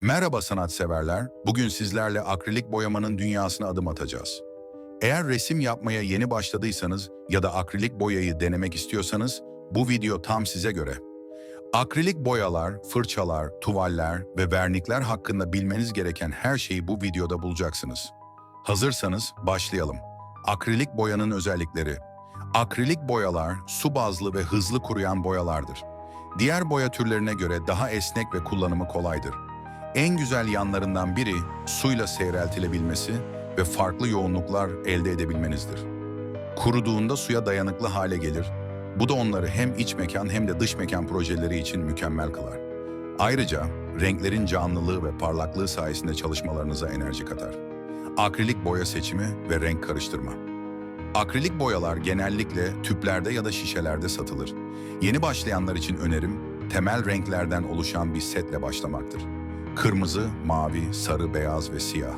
Merhaba sanatseverler. Bugün sizlerle akrilik boyamanın dünyasına adım atacağız. Eğer resim yapmaya yeni başladıysanız ya da akrilik boyayı denemek istiyorsanız bu video tam size göre. Akrilik boyalar, fırçalar, tuvaller ve vernikler hakkında bilmeniz gereken her şeyi bu videoda bulacaksınız. Hazırsanız başlayalım. Akrilik boyanın özellikleri. Akrilik boyalar su bazlı ve hızlı kuruyan boyalardır. Diğer boya türlerine göre daha esnek ve kullanımı kolaydır. En güzel yanlarından biri suyla seyreltilebilmesi ve farklı yoğunluklar elde edebilmenizdir. Kuruduğunda suya dayanıklı hale gelir. Bu da onları hem iç mekan hem de dış mekan projeleri için mükemmel kılar. Ayrıca renklerin canlılığı ve parlaklığı sayesinde çalışmalarınıza enerji katar. Akrilik boya seçimi ve renk karıştırma. Akrilik boyalar genellikle tüplerde ya da şişelerde satılır. Yeni başlayanlar için önerim temel renklerden oluşan bir setle başlamaktır. Kırmızı, mavi, sarı, beyaz ve siyah.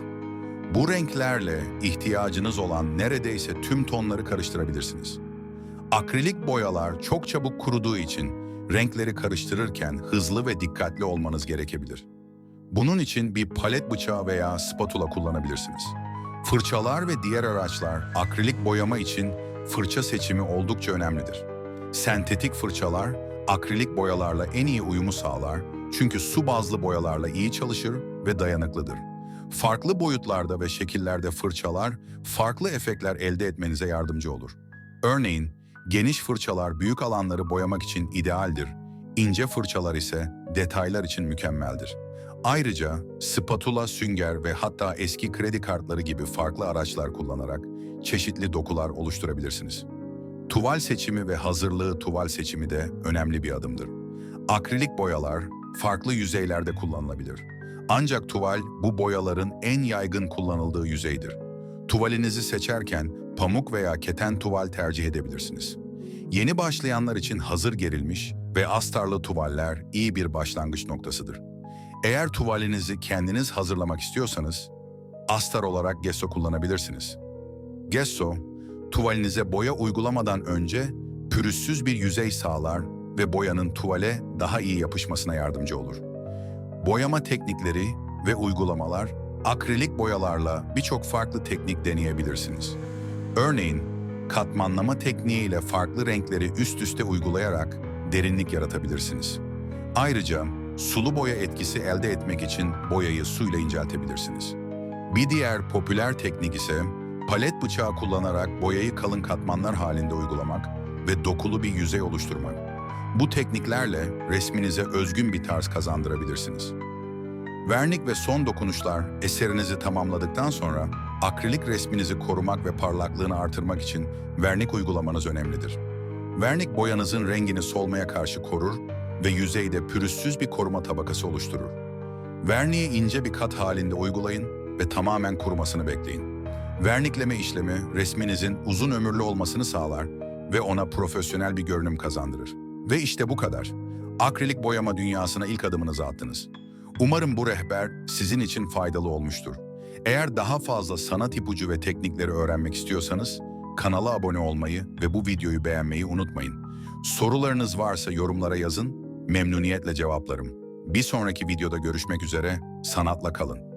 Bu renklerle ihtiyacınız olan neredeyse tüm tonları karıştırabilirsiniz. Akrilik boyalar çok çabuk kuruduğu için renkleri karıştırırken hızlı ve dikkatli olmanız gerekebilir. Bunun için bir palet bıçağı veya spatula kullanabilirsiniz. Fırçalar ve diğer araçlar akrilik boyama için fırça seçimi oldukça önemlidir. Sentetik fırçalar akrilik boyalarla en iyi uyumu sağlar çünkü su bazlı boyalarla iyi çalışır ve dayanıklıdır. Farklı boyutlarda ve şekillerde fırçalar farklı efektler elde etmenize yardımcı olur. Örneğin geniş fırçalar büyük alanları boyamak için idealdir. İnce fırçalar ise detaylar için mükemmeldir. Ayrıca spatula, sünger ve hatta eski kredi kartları gibi farklı araçlar kullanarak çeşitli dokular oluşturabilirsiniz. Tuval seçimi ve hazırlığı tuval seçimi de önemli bir adımdır. Akrilik boyalar farklı yüzeylerde kullanılabilir. Ancak tuval bu boyaların en yaygın kullanıldığı yüzeydir. Tuvalinizi seçerken pamuk veya keten tuval tercih edebilirsiniz. Yeni başlayanlar için hazır gerilmiş ve astarlı tuvaller iyi bir başlangıç noktasıdır. Eğer tuvalinizi kendiniz hazırlamak istiyorsanız, astar olarak gesso kullanabilirsiniz. Gesso, tuvalinize boya uygulamadan önce pürüzsüz bir yüzey sağlar ve boyanın tuvale daha iyi yapışmasına yardımcı olur. Boyama teknikleri ve uygulamalar akrilik boyalarla birçok farklı teknik deneyebilirsiniz. Örneğin katmanlama tekniğiyle farklı renkleri üst üste uygulayarak derinlik yaratabilirsiniz. Ayrıca sulu boya etkisi elde etmek için boyayı suyla inceltebilirsiniz. Bir diğer popüler teknik ise palet bıçağı kullanarak boyayı kalın katmanlar halinde uygulamak ve dokulu bir yüzey oluşturmak. Bu tekniklerle resminize özgün bir tarz kazandırabilirsiniz. Vernik ve son dokunuşlar eserinizi tamamladıktan sonra akrilik resminizi korumak ve parlaklığını artırmak için vernik uygulamanız önemlidir. Vernik boyanızın rengini solmaya karşı korur ve yüzeyde pürüzsüz bir koruma tabakası oluşturur. Verniği ince bir kat halinde uygulayın ve tamamen kurumasını bekleyin. Vernikleme işlemi resminizin uzun ömürlü olmasını sağlar ve ona profesyonel bir görünüm kazandırır. Ve işte bu kadar. Akrilik boyama dünyasına ilk adımınızı attınız. Umarım bu rehber sizin için faydalı olmuştur. Eğer daha fazla sanat ipucu ve teknikleri öğrenmek istiyorsanız kanala abone olmayı ve bu videoyu beğenmeyi unutmayın. Sorularınız varsa yorumlara yazın, memnuniyetle cevaplarım. Bir sonraki videoda görüşmek üzere, sanatla kalın.